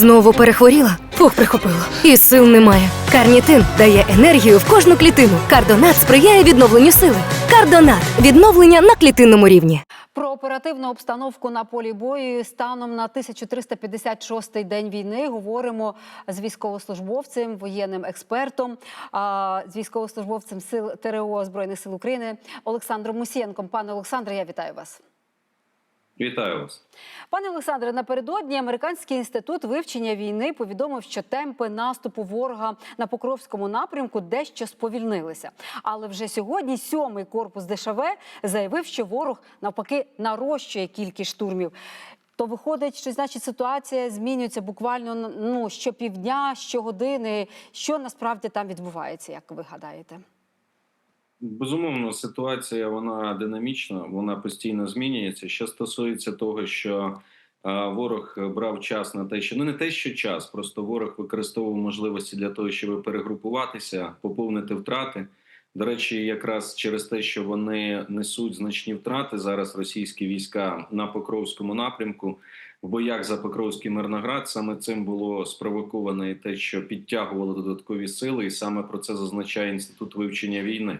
Знову перехворіла? Фух, прихопило. І сил немає. Карнітин дає енергію в кожну клітину. Кардонат сприяє відновленню сили. Кардонат відновлення на клітинному рівні. Про оперативну обстановку на полі бою станом на 1356-й день війни говоримо з військовослужбовцем, воєнним експертом, з військовослужбовцем сил ТРО Збройних сил України Олександром Мусієнком. Пане Олександре, я вітаю вас. Вітаю вас. Пане Олександре, напередодні американський інститут вивчення війни повідомив, що темпи наступу ворога на Покровському напрямку дещо сповільнилися. Але вже сьогодні сьомий корпус ДШВ заявив, що ворог навпаки нарощує кількість штурмів. То виходить, що значить ситуація змінюється буквально ну щопівдня, щогодини. Що насправді там відбувається, як ви гадаєте? Безумовно, ситуація вона динамічна, вона постійно змінюється. Що стосується того, що е, ворог брав час на те, що ну не те, що час, просто ворог використовував можливості для того, щоб перегрупуватися, поповнити втрати. До речі, якраз через те, що вони несуть значні втрати зараз, російські війська на Покровському напрямку в боях за Покровський Мирноград, саме цим було спровоковано і те, що підтягували додаткові сили, і саме про це зазначає інститут вивчення війни.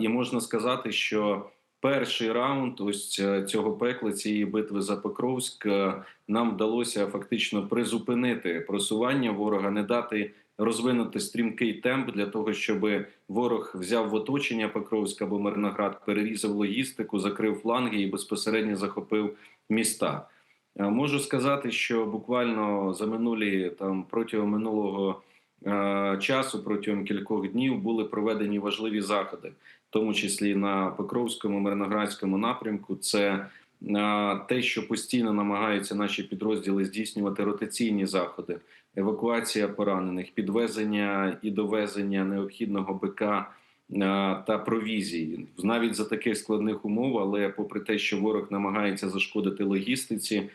І можна сказати, що перший раунд ось цього пекла цієї битви за Покровськ е, нам вдалося фактично призупинити просування ворога, не дати розвинути стрімкий темп для того, щоб ворог взяв в оточення Покровськ або Мирноград, перерізав логістику, закрив фланги і безпосередньо захопив міста. Е, Можу сказати, що буквально за минулі там протягом минулого е, часу, протягом кількох днів, були проведені важливі заходи, в тому числі на Покровському мирноградському напрямку. Це е, те, що постійно намагаються наші підрозділи здійснювати ротаційні заходи, евакуація поранених, підвезення і довезення необхідного БК е, та провізії навіть за таких складних умов, але попри те, що ворог намагається зашкодити логістиці,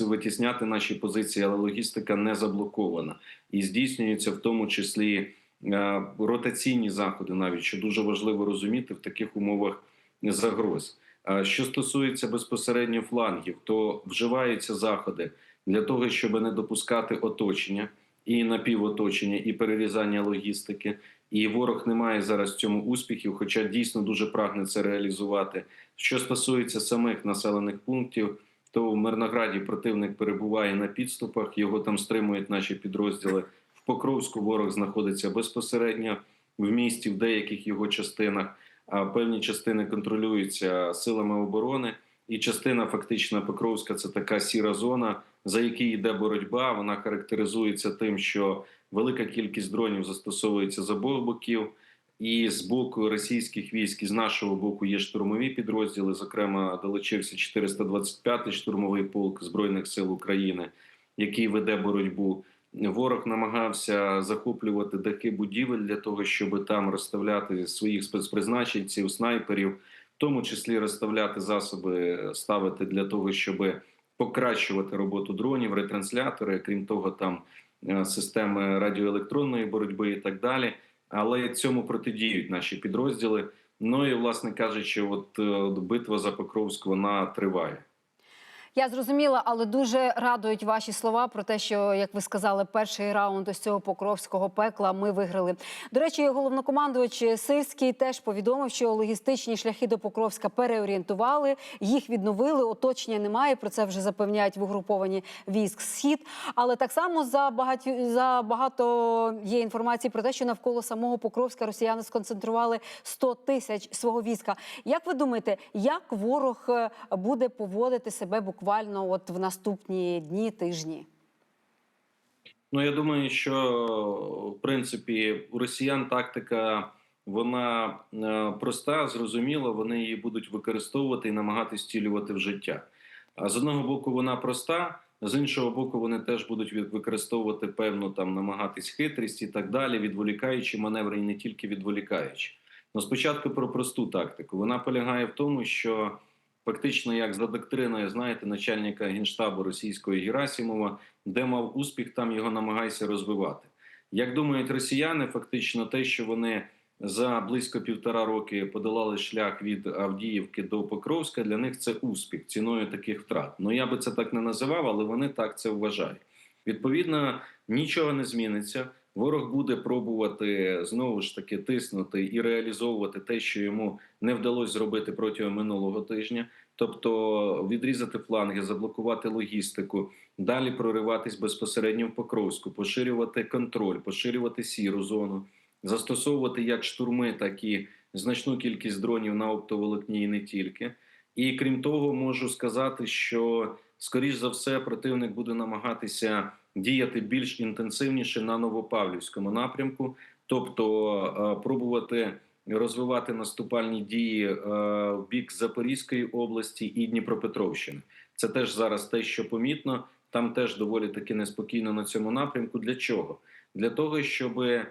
витісняти наші позиції, але логістика не заблокована і здійснюються в тому числі е, ротаційні заходи, навіть що дуже важливо розуміти в таких умовах загроз. Що стосується безпосередньо флангів, то вживаються заходи для того, щоб не допускати оточення і напівоточення, і перерізання логістики. І ворог не має зараз в цьому успіхів, хоча дійсно дуже прагне це реалізувати. Що стосується самих населених пунктів, то в Мирнограді противник перебуває на підступах, його там стримують наші підрозділи. В Покровську ворог знаходиться безпосередньо в місті, в деяких його частинах. А певні частини контролюються силами оборони, і частина фактично Покровська це така сіра зона, за якій йде боротьба. Вона характеризується тим, що велика кількість дронів застосовується з обох боків. І з боку російських військ, і з нашого боку є штурмові підрозділи. Зокрема, долучився 425-й штурмовий полк збройних сил України, який веде боротьбу. Ворог намагався захоплювати дахи будівель для того, щоб там розставляти своїх спецпризначенців, снайперів, в тому числі розставляти засоби, ставити для того, щоб покращувати роботу дронів, ретранслятори. Крім того, там е, системи радіоелектронної боротьби і так далі. Але цьому протидіють наші підрозділи. Ну і власне кажучи, от е, битва за Покровськ вона триває. Я зрозуміла, але дуже радують ваші слова про те, що, як ви сказали, перший раунд ось цього покровського пекла ми виграли. До речі, головнокомандувач Сильський теж повідомив, що логістичні шляхи до Покровська переорієнтували, їх відновили. Оточення немає. Про це вже запевняють в угруповані військ Схід. Але так само за багато, за багато є інформації про те, що навколо самого Покровська росіяни сконцентрували 100 тисяч свого війська. Як ви думаєте, як ворог е, буде поводити себе буквально от в наступні дні, тижні? Ну я думаю, що в принципі у росіян тактика вона е, проста, зрозуміла. Вони її будуть використовувати і намагатись втілювати в життя. А з одного боку, вона проста, з іншого боку, вони теж будуть використовувати певну там намагатись хитрість і так далі, відволікаючи маневри і не тільки відволікаючи. Ну спочатку про просту тактику. Вона полягає в тому, що фактично, як за доктриною, знаєте, начальника генштабу російського Герасимова, де мав успіх, там його намагайся розвивати. Як думають росіяни, фактично те, що вони за близько півтора роки подолали шлях від Авдіївки до Покровська, для них це успіх ціною таких втрат. Ну я би це так не називав, але вони так це вважають. Відповідно, нічого не зміниться. Ворог буде пробувати знову ж таки тиснути і реалізовувати те, що йому не вдалося зробити протягом минулого тижня, тобто відрізати фланги, заблокувати логістику, далі прориватись безпосередньо в Покровську, поширювати контроль, поширювати сіру зону, застосовувати як штурми, так і значну кількість дронів на оптоволокні і не тільки. І крім того, можу сказати, що скоріш за все противник буде намагатися діяти більш інтенсивніше на Новопавлівському напрямку, тобто е, пробувати розвивати наступальні дії е, в бік Запорізької області і Дніпропетровщини. Це теж зараз те, що помітно. Там теж доволі таки неспокійно на цьому напрямку. Для чого? Для того, щоб е,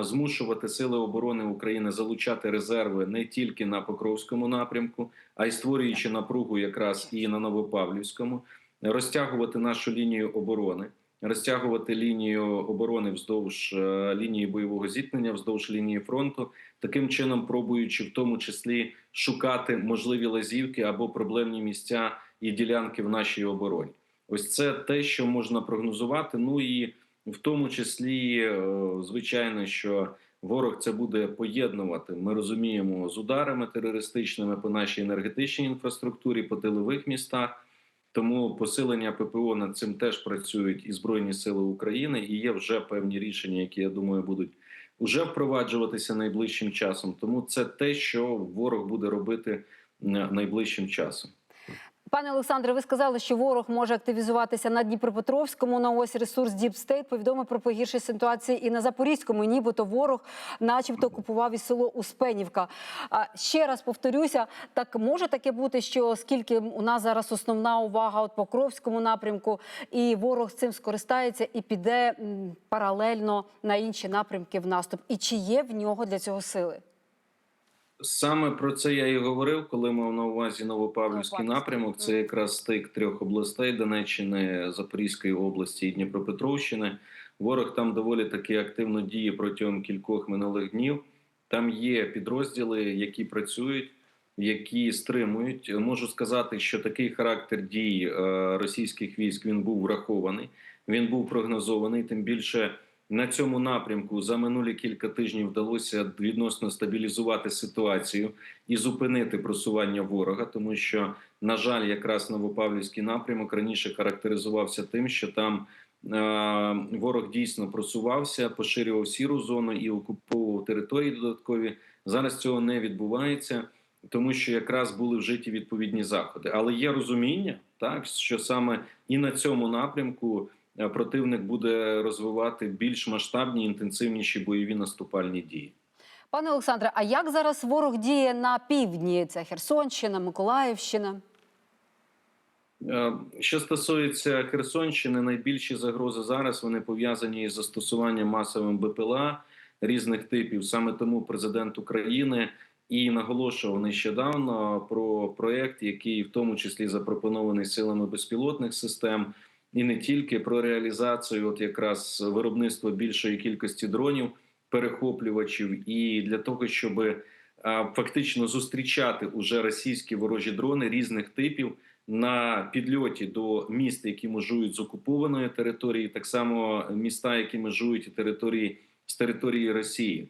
змушувати сили оборони України залучати резерви не тільки на Покровському напрямку, а й створюючи напругу якраз і на Новопавлівському, розтягувати нашу лінію оборони, розтягувати лінію оборони вздовж е, лінії бойового зіткнення, вздовж лінії фронту, таким чином пробуючи в тому числі шукати можливі лазівки або проблемні місця і ділянки в нашій обороні. Ось це те, що можна прогнозувати. Ну і в тому числі, е, звичайно, що ворог це буде поєднувати. Ми розуміємо з ударами терористичними по нашій енергетичній інфраструктурі, по тилових містах. Тому посилення ППО над цим теж працюють і збройні сили України, і є вже певні рішення, які я думаю будуть уже впроваджуватися найближчим часом. Тому це те, що ворог буде робити найближчим часом. Пане Олександре, ви сказали, що ворог може активізуватися на Дніпропетровському. На ось ресурс State повідомив про погірші ситуації і на Запорізькому. Нібито ворог, начебто, окупував і село Успенівка. А ще раз повторюся, так може таке бути, що оскільки у нас зараз основна увага от Покровському напрямку, і ворог з цим скористається і піде паралельно на інші напрямки в наступ. І чи є в нього для цього сили? Саме про це я і говорив, коли мав на увазі Новопавлівський напрямок. Це якраз стик трьох областей: Донеччини, Запорізької області і Дніпропетровщини. Ворог там доволі таки активно діє протягом кількох минулих днів. Там є підрозділи, які працюють, які стримують. Можу сказати, що такий характер дій е, російських військ він був врахований, він був прогнозований. Тим більше на цьому напрямку за минулі кілька тижнів вдалося відносно стабілізувати ситуацію і зупинити просування ворога, тому що, на жаль, якраз Новопавлівський напрямок раніше характеризувався тим, що там е, ворог дійсно просувався, поширював сіру зону і окуповував території додаткові. Зараз цього не відбувається, тому що якраз були вжиті відповідні заходи. Але є розуміння, так що саме і на цьому напрямку противник буде розвивати більш масштабні інтенсивніші бойові наступальні дії. Пане Олександре, а як зараз ворог діє на півдні? Це Херсонщина, Миколаївщина? Е, Що стосується Херсонщини, найбільші загрози зараз вони пов'язані із застосуванням масовим БПЛА різних типів. Саме тому президент України і наголошував нещодавно про проект, який в тому числі запропонований силами безпілотних систем, і не тільки про реалізацію, от якраз виробництва більшої кількості дронів, перехоплювачів, і для того, щоб е, фактично зустрічати уже російські ворожі дрони різних типів на підльоті до міст, які межують з окупованої території, так само міста, які межують і території з території Росії,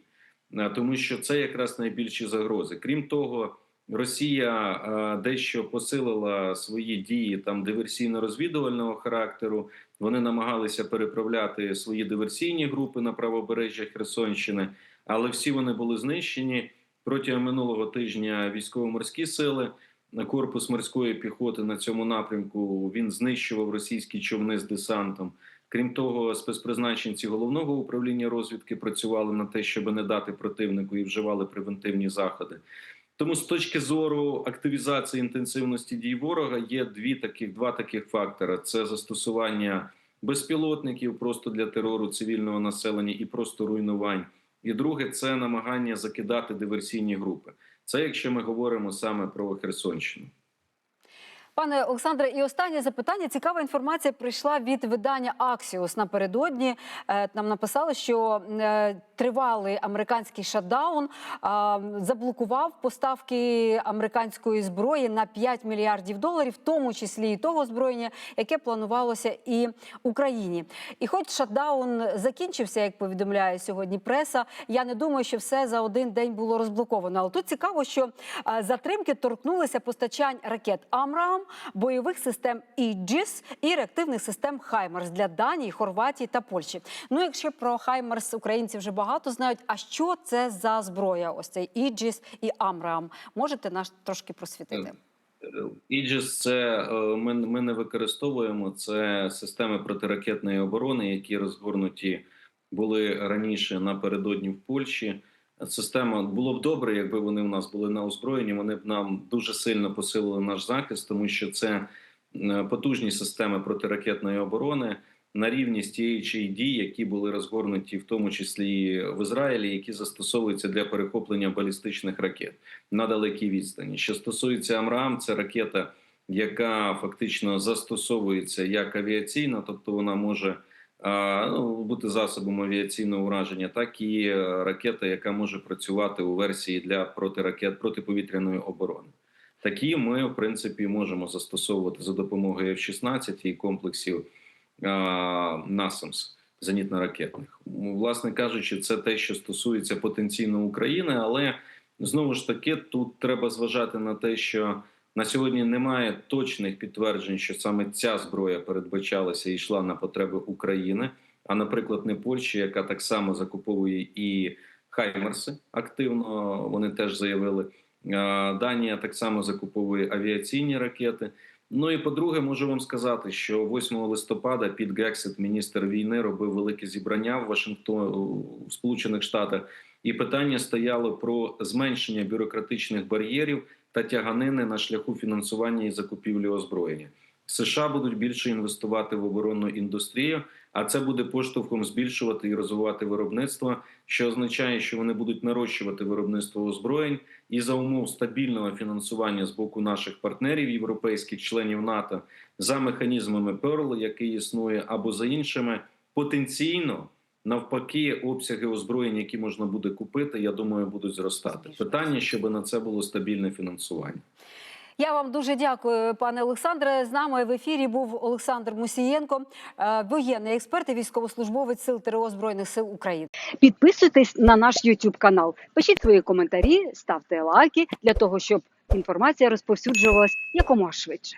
Е, тому що це якраз найбільші загрози. Крім того, Росія е, дещо посилила свої дії там диверсійно-розвідувального характеру. Вони намагалися переправляти свої диверсійні групи на правобережжя Херсонщини, але всі вони були знищені протягом минулого тижня. Військово-морські сили корпус морської піхоти на цьому напрямку він знищував російські човни з десантом. Крім того, спецпризначенці головного управління розвідки працювали на те, щоб не дати противнику і вживали превентивні заходи. Тому з точки зору активізації інтенсивності дій ворога є дві таких два таких фактора: це застосування безпілотників просто для терору цивільного населення і просто руйнувань. І друге це намагання закидати диверсійні групи. Це якщо ми говоримо саме про Херсонщину. Пане Олександре, і останнє запитання. Цікава інформація прийшла від видання Axios напередодні. Е, Нам написали, що е, тривалий американський шатдаун заблокував поставки американської зброї на 5 мільярдів доларів, в тому числі і того озброєння, яке планувалося і Україні. І хоч шатдаун закінчився, як повідомляє сьогодні преса, я не думаю, що все за один день було розблоковано. Але тут цікаво, що е, затримки торкнулися постачань ракет Амрам, бойових систем Іджіс і реактивних систем Хаймерс для Данії, Хорватії та Польщі. Ну, якщо про Хаймерс українці вже багато знають, а що це за зброя? Ось цей Іджіс і Амрам. Можете нас трошки просвітити? Іджіс це е, ми, ми не використовуємо. Це системи протиракетної оборони, які розгорнуті були раніше напередодні в Польщі. Система було б добре, якби вони в нас були на озброєнні. Вони б нам дуже сильно посилили наш захист, тому що це е, потужні системи протиракетної оборони на рівні з тієї чи дій, які були розгорнуті, в тому числі в Ізраїлі, які застосовуються для перехоплення балістичних ракет на далекій відстані. Що стосується Амрам, це ракета, яка фактично застосовується як авіаційна, тобто вона може бути засобом авіаційного ураження, так і е, ракета, яка може працювати у версії для протиракет протиповітряної оборони. Такі ми, в принципі, можемо застосовувати за допомогою F-16 і комплексів НАСАМС зенітно-ракетних. Власне кажучи, це те, що стосується потенційно України, але знову ж таки тут треба зважати на те, що на сьогодні немає точних підтверджень, що саме ця зброя передбачалася і йшла на потреби України. А, наприклад, не Польща, яка так само закуповує і Хаймерси активно. Вони теж заявили. Данія так само закуповує авіаційні ракети. Ну і по-друге, можу вам сказати, що 8 листопада під Гексит міністр війни робив велике зібрання в Вашингтоні в Сполучених Штатах, і питання стояло про зменшення бюрократичних бар'єрів та тяганини на шляху фінансування і закупівлі озброєння. США будуть більше інвестувати в оборонну індустрію, а це буде поштовхом збільшувати і розвивати виробництво, що означає, що вони будуть нарощувати виробництво озброєнь і за умов стабільного фінансування з боку наших партнерів європейських членів НАТО за механізмами Перл, який існує, або за іншими потенційно. Навпаки, обсяги озброєнь, які можна буде купити, я думаю, будуть зростати. Питання, щоб на це було стабільне фінансування. Я вам дуже дякую, пане Олександре. З нами в ефірі був Олександр Мусієнко, е, воєнний експерт і військовослужбовець сил ТРО Збройних сил України. Підписуйтесь на наш YouTube канал, пишіть свої коментарі, ставте лайки для того, щоб інформація розповсюджувалась якомога швидше.